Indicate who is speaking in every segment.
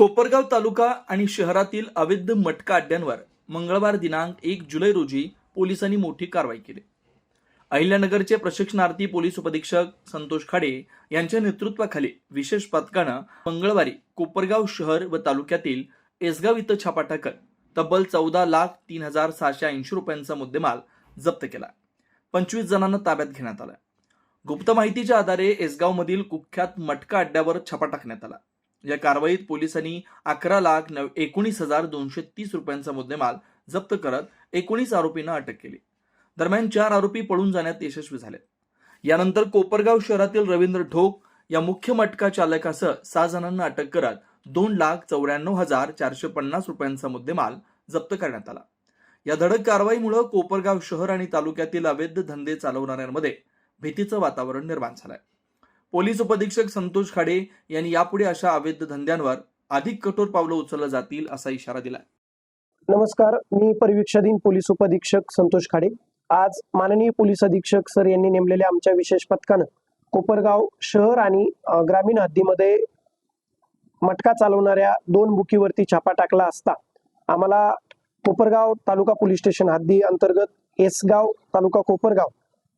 Speaker 1: कोपरगाव तालुका आणि शहरातील अवैध मटका अड्ड्यांवर मंगळवार दिनांक एक जुलै रोजी पोलिसांनी मोठी कारवाई केली. अहिल्यानगरचे प्रशिक्षणार्थी पोलीस उपधीक्षक संतोष खाडे यांच्या नेतृत्वाखाली विशेष पथकानं मंगळवारी कोपरगाव शहर व तालुक्यातील एसगाव इथं छापा टाकत तब्बल चौदा लाख तीन हजार सहाशे ऐंशी रुपयांचा मुद्देमाल जप्त केला. पंचवीस जणांना ताब्यात घेण्यात आला. गुप्त माहितीच्या आधारे एसगावमधील कुख्यात मटका अड्ड्यावर छापा टाकण्यात आला. या कारवाईत पोलिसांनी अकरा लाख नव एकोणीस हजार दोनशे तीस रुपयांचा मुद्देमाल जप्त करत एकोणीस आरोपींना अटक केली. दरम्यान चार आरोपी पळून जाण्यात यशस्वी झाले यानंतर कोपरगाव शहरातील रवींद्र ढोक या मुख्य मटका चालकासह सहा जणांना अटक करत दोन लाख चौऱ्याण्णव हजार चारशे पन्नास रुपयांचा मुद्देमाल जप्त करण्यात आला. या धडक कारवाईमुळे कोपरगाव शहर आणि तालुक्यातील अवैध धंदे चालवणाऱ्यांमध्ये भीतीचं वातावरण निर्माण झालंय. पोलीस उपअधीक्षक संतोष खाडे यांनी यापुढे अशा अवैध धंद्यांवर अधिक कठोर पावलं उचललं जातील असा इशारा दिला
Speaker 2: नमस्कार मी परिवीक्षाधीन पोलीस उपअधीक्षक संतोष खाडे. आज माननीय पोलीस अधीक्षक सर यांनी नेमलेल्या आमच्या विशेष पथकानं कोपरगाव शहर आणि ग्रामीण हद्दीमध्ये मटका चालवणाऱ्या दोन बुकीवरती छापा टाकला असता आम्हाला कोपरगाव तालुका पोलीस स्टेशन हद्दी अंतर्गत एसगाव तालुका कोपरगाव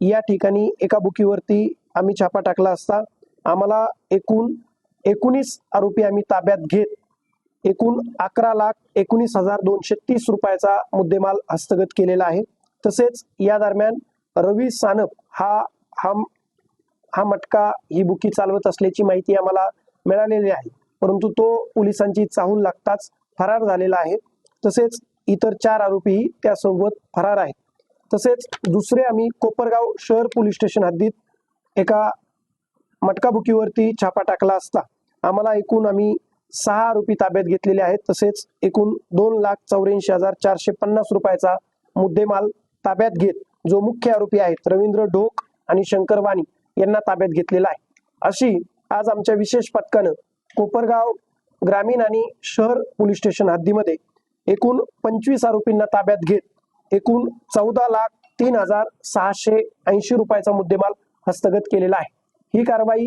Speaker 2: या ठिकाणी एका बुकीवरती आम्ही छापा टाकला असता आम्हाला एकूण एकोणीस आरोपी आम्ही ताब्यात घेत एकूण अकरा लाख एकोणीस हजार दोनशे तीस रुपयाचा मुद्देमाल हस्तगत केलेला आहे. तसेच या दरम्यान रवी सानप हा हा हा मटका ही बुकी चालवत असल्याची माहिती आम्हाला मिळालेली आहे. परंतु तो पोलिसांची चाहूल लागताच फरार झालेला आहे. तसेच इतर चार आरोपीही त्यासोबत फरार आहेत. तसेच दुसरे आम्ही कोपरगाव शहर पोलीस स्टेशन हद्दीत एका मटका बुकीवरती छापा टाकला असता. आम्हाला एकूण आम्ही सहा आरोपी ताब्यात घेतलेले आहेत. तसेच एकूण दोन लाख चौऱ्याऐंशी हजार चारशे पन्नास रुपयाचा मुद्देमाल ताब्यात घेत जो मुख्य आरोपी आहेत रवींद्र ढोक आणि शंकर वाणी यांना ताब्यात घेतलेला आहे. अशी आज आमच्या विशेष पथकानं कोपरगाव ग्रामीण आणि शहर पोलीस स्टेशन हद्दीमध्ये एकूण पंचवीस आरोपींना ताब्यात घेत एकूण चौदा लाख तीन हजार सहाशे ऐंशी रुपयाचा मुद्देमाल हस्तगत केलेला आहे. ही कारवाई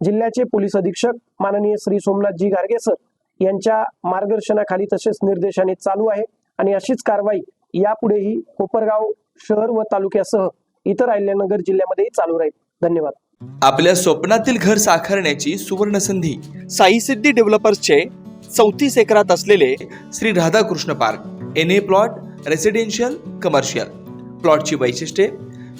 Speaker 2: जिल्ह्याचे पोलीस अधीक्षक माननीय श्री सोमनाथजी गारगे सर यांच्या मार्गदर्शनाखाली तसेच निर्देशाने चालू आहे आणि अशीच कारवाई यापुढेही कोपरगाव शहर व तालुक्यासह इतर अहिल्यानगर जिल्ह्यामध्येही चालू राहील. धन्यवाद.
Speaker 1: आपल्या स्वप्नातील घर साकारण्याची सुवर्ण संधी साई सिद्धी डेव्हलपर्सचे चौतीस एकरात असलेले Shri Radhakrishna park N A plot residential commercial प्लॉटची वैशिष्ट्ये